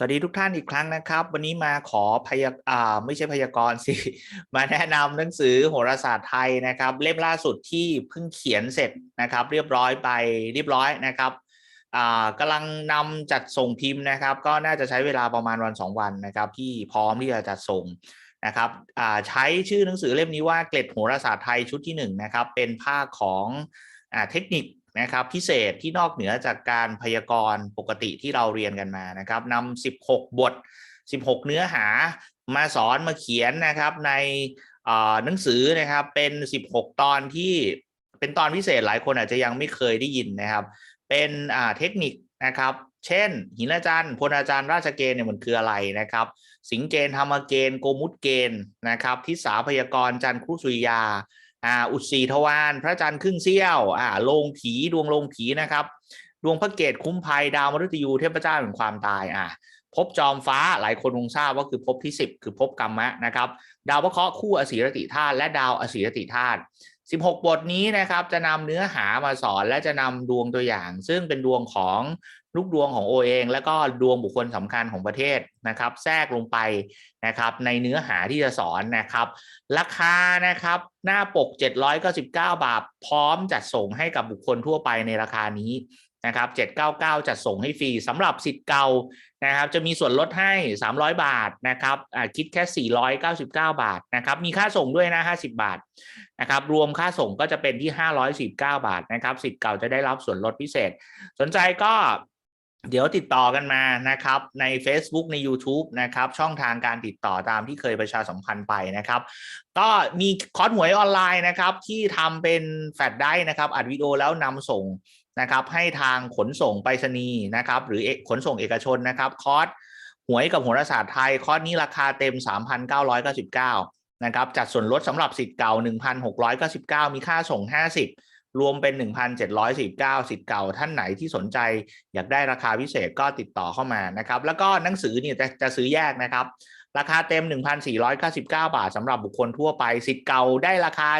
สวัสดีทุกท่านอีกครั้งนะครับ วันนี้มาขอพยาอ่าไม่ใช่พยากรณ์สิ มาแนะนำหนังสือโหราศาสตร์ไทยนะครับ เล่มล่าสุดที่เพิ่งเขียนเสร็จนะครับ เรียบร้อยไปเรียบร้อยนะครับอ่ากำลังนำจัดส่งพิมพ์นะครับ ก็น่าจะใช้เวลาประมาณวันสองวันนะครับ ที่พร้อมที่จะจัดส่งนะครับอ่าใช้ชื่อหนังสือเล่มนี้ว่าเกล็ดโหราศาสตร์ไทยชุดที่หนึ่งนะครับเป็นภาคของอ่าเทคนิค นะครับพิเศษที่นอกเหนือจากการพยากรณ์ปกติที่เราเรียนกันมานะครับนำ16 บท 16 เนื้อหามาสอนมาเขียนนะครับในหนังสือนะครับเป็น 16 ตอนที่เป็นตอนพิเศษหลายคนอาจจะยังไม่เคยได้ยินนะครับ เป็นเทคนิคนะครับ เช่น หินอาจารย์พลอาจารย์ราชเกณฑ์เนี่ยมันคืออะไรนะครับ สิงเกณฑ์ธรรมเกณฑ์โกมุตเกณฑ์นะครับทิสาพยากรณ์จันทร์ครุสุริยา อ่าอุตสีทวารพระจันทร์ครึ่งเสี้ยวอ่าลงผีดวงลงผีนะครับ ดวงพระเกตคุ้มภัยดาวมฤตยูเทพเจ้าแห่งความตายอ่าพบจอมฟ้าหลายคนคงทราบว่าคือพบที่ 10 คือพบกรรมะนะครับ ดาวพระเคราะห์คู่อสีรติธาตุและดาวอสีรติธาตุ 16 บทนี้นะครับจะนำเนื้อหามาสอนและจะนำดวงตัวอย่าง ซึ่งเป็นดวงของลูกดวงของโอเอง แล้วก็ดวงบุคคลสำคัญของประเทศนะครับ แทรกลงไปนะครับ ในเนื้อหาที่จะสอนนะครับ ราคานะครับหน้าปก 799 บาทพร้อมจัดส่งให้กับบุคคลทั่วไปในราคานี้ นะครับ799จัดส่งให้ฟรีสำหรับสิทธิ์เก่านะครับจะมีส่วนลดให้ 300 บาทนะครับคิดแค่ 499 บาทนะครับมีค่าส่งด้วยนะ 50 บาทนะครับรวมค่าส่งก็จะเป็นที่ 519 บาทนะครับสิทธิ์เก่าจะได้รับส่วนลดพิเศษ สนใจก็เดี๋ยวติดต่อกันมานะครับใน Facebook ใน YouTube นะครับช่องทางการติดต่อตามที่เคยประชาสัมพันธ์ไปนะครับ ก็มีคอร์สหวยออนไลน์นะครับที่ทำเป็นแฟลชได้นะครับอัดวิดีโอแล้วนำส่ง นะครับให้ทางขนส่งไปรษณีย์นะครับหรือขนส่งเอกชนนะครับคอร์สหวยกับโหราศาสตร์ไทยคอร์สนี้ราคาเต็ม 3,999นะครับจัดส่วนลดสำหรับสิทธิ์เก่า 1,699 มีค่าส่ง 50 รวมเป็น 1,749 สิทธิ์เก่าท่านไหนที่สนใจ อยากได้ราคาพิเศษก็ติดต่อเข้ามานะครับแล้วก็หนังสือเนี่ยจะจะซื้อแยกนะครับราคาเต็ม 1,499 บาทสำหรับบุคคลทั่วไปสิทธิ์เก่าได้ราคา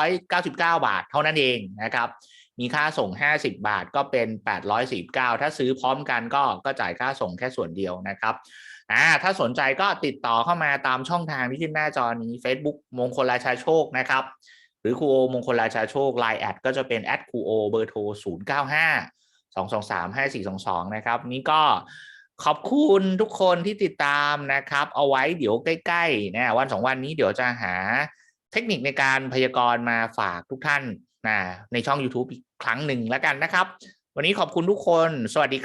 799 บาท เท่านั้นเองนะครับ มีค่าส่ง 50 บาทก็เป็น 849 ถ้าซื้อพร้อมกันก็ก็จ่ายค่าส่งแค่ส่วนเดียวนะครับอ่าถ้าสนใจก็ติดต่อเข้ามาตามช่องทางที่ขึ้นหน้าจอนี้ Facebook มงคลราชาโชคนะครับหรือครูโอมงคลราชาโชคไลน์แอดก็จะเป็นแอดครูโอเบอร์โทร0 9 5 2 2 3 5 4 2 2 นะครับ นี่ก็ขอบคุณทุกคนที่ติดตามนะครับ เอาไว้เดี๋ยวใกล้ๆนะวันสองวันนี้เดี๋ยวจะหา เทคนิคในการพยากรณ์มาฝากทุกท่านนะในช่อง YouTube อีกครั้งหนึ่งแล้วกันนะครับ วันนี้ขอบคุณทุกคน สวัสดีครับ